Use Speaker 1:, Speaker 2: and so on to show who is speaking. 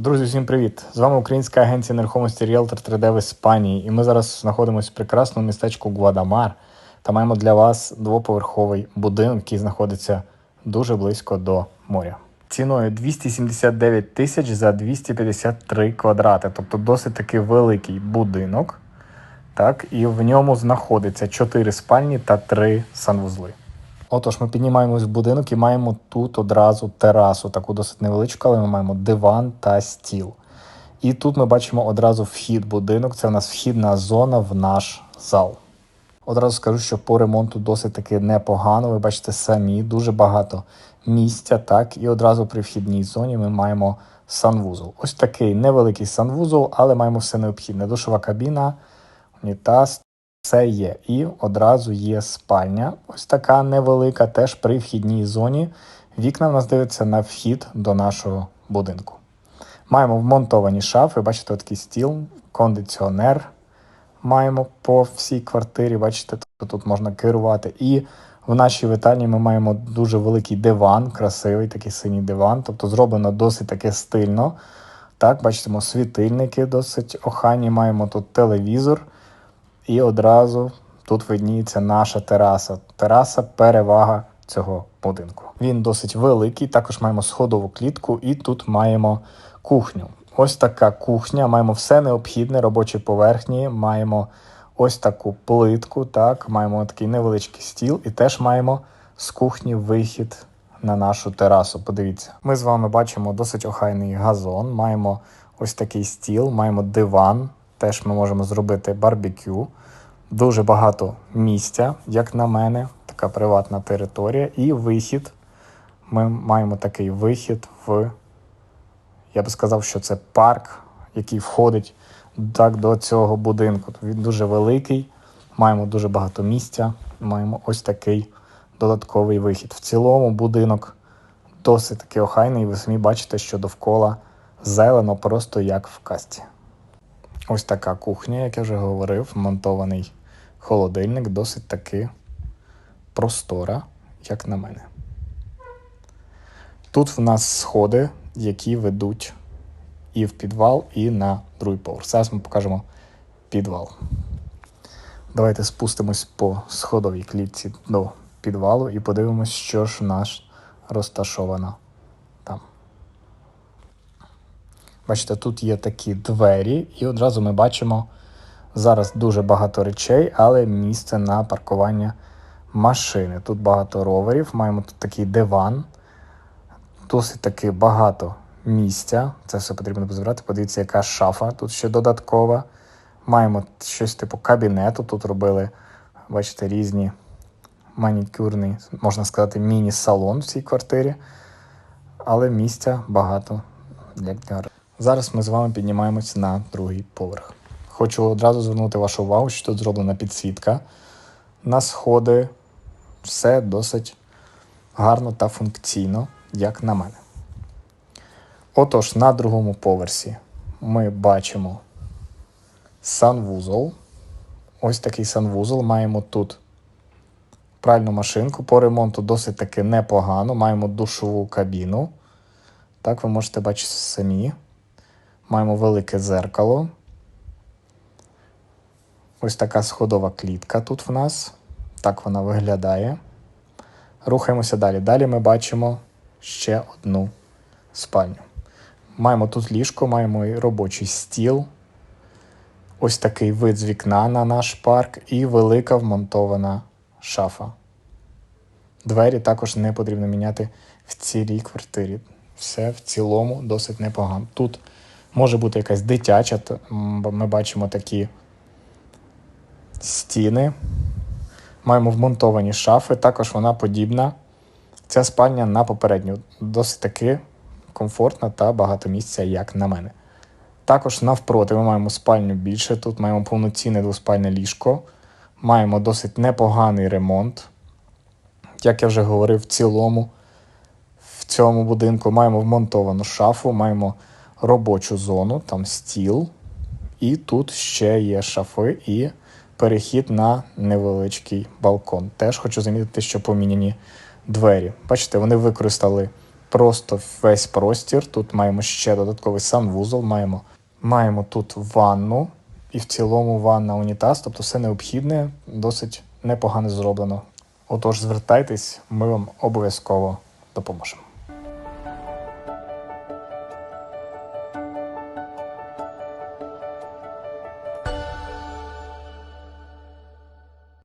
Speaker 1: Друзі, всім привіт! З вами українська агенція нерухомості Realtor 3D в Іспанії. І ми зараз знаходимося в прекрасному містечку Гвадамар та маємо для вас двоповерховий будинок, який знаходиться дуже близько до моря. Ціною 279 тисяч за 253 квадрати, тобто досить таки великий будинок. Так, і в ньому знаходиться 4 спальні та 3 санвузли. Отож, ми піднімаємось в будинок і маємо тут одразу терасу, таку досить невеличку, але ми маємо диван та стіл. І тут ми бачимо одразу вхід будинок. Це у нас вхідна зона в наш зал. Одразу скажу, що по ремонту досить таки непогано. Ви бачите самі, дуже багато місця. Так, і одразу при вхідній зоні ми маємо санвузол. Ось такий невеликий санвузол, але маємо все необхідне. Душова кабіна, унітаз, все є. І одразу є спальня. Ось така невелика, теж при вхідній зоні. Вікна в нас дивляться на вхід до нашого будинку. Маємо вмонтовані шафи, бачите, такий стіл, кондиціонер. Маємо по всій квартирі, бачите, тут, тут можна керувати. І в нашій вітальні ми маємо дуже великий диван, красивий такий синій диван, тобто зроблено досить таке стильно. Так, бачимо, світильники досить охайні, маємо тут телевізор. І одразу тут видніється наша тераса. Тераса перевага цього будинку. Він досить великий. Також маємо сходову клітку, і тут маємо кухню. Ось така кухня. Маємо все необхідне, робочі поверхні. Маємо ось таку плитку. Так, маємо такий невеличкий стіл, і теж маємо з кухні вихід на нашу терасу. Подивіться, ми з вами бачимо досить охайний газон. Маємо ось такий стіл, маємо диван. Теж ми можемо зробити барбекю. Дуже багато місця, як на мене, така приватна територія. І вихід. Ми маємо такий вихід в, я би сказав, що це парк, який входить так до цього будинку. Він дуже великий, маємо дуже багато місця, маємо ось такий додатковий вихід. В цілому будинок досить таки охайний, і ви самі бачите, що довкола зелено, просто як в касті. Ось така кухня, як я вже говорив, монтований холодильник, досить таки простора, як на мене. Тут в нас сходи, які ведуть і в підвал, і на другий поверх. Зараз ми покажемо підвал. Давайте спустимось по сходовій клітці до підвалу і подивимось, що ж в нас розташовано там. Бачите, тут є такі двері, і одразу ми бачимо зараз дуже багато речей, але місце на паркування машини. Тут багато роверів, маємо тут такий диван, досить таки багато місця. Це все потрібно позбирати. Подивіться, яка шафа тут ще додаткова. Маємо щось типу кабінету. Тут робили, бачите, різні манікюрний, можна сказати, міні-салон в цій квартирі. Але місця багато для Зараз ми з вами піднімаємося на другий поверх. Хочу одразу звернути вашу увагу, що тут зроблена підсвітка. На сходи все досить гарно та функційно, як на мене. Отож, на другому поверсі ми бачимо санвузол. Ось такий санвузол. Маємо тут пральну машинку. По ремонту досить таки непогано. Маємо душову кабіну. Так, ви можете бачити самі. Маємо велике зеркало. Ось така сходова клітка тут в нас. Так вона виглядає. Рухаємося далі. Далі ми бачимо ще одну спальню. Маємо тут ліжко, маємо і робочий стіл. Ось такий вид з вікна на наш парк і велика вмонтована шафа. Двері також не потрібно міняти в цілій квартирі. Все в цілому досить непогано. Тут може бути якась дитяча, ми бачимо такі стіни. Маємо вмонтовані шафи, також вона подібна. Ця спальня на попередню. Досить таки комфортна та багато місця, як на мене. Також навпроти ми маємо спальню більше. Тут маємо повноцінне двоспальне ліжко. Маємо досить непоганий ремонт. Як я вже говорив, в цілому в цьому будинку маємо вмонтовану шафу, маємо робочу зону, там стіл. І тут ще є шафи і перехід на невеличкий балкон. Теж хочу замітити, що поміняні двері. Бачите, вони використали просто весь простір. Тут маємо ще додатковий санвузол, маємо, маємо тут ванну, і в цілому ванна унітаз, тобто все необхідне, досить непогано зроблено. Отож, звертайтесь, ми вам обов'язково допоможемо.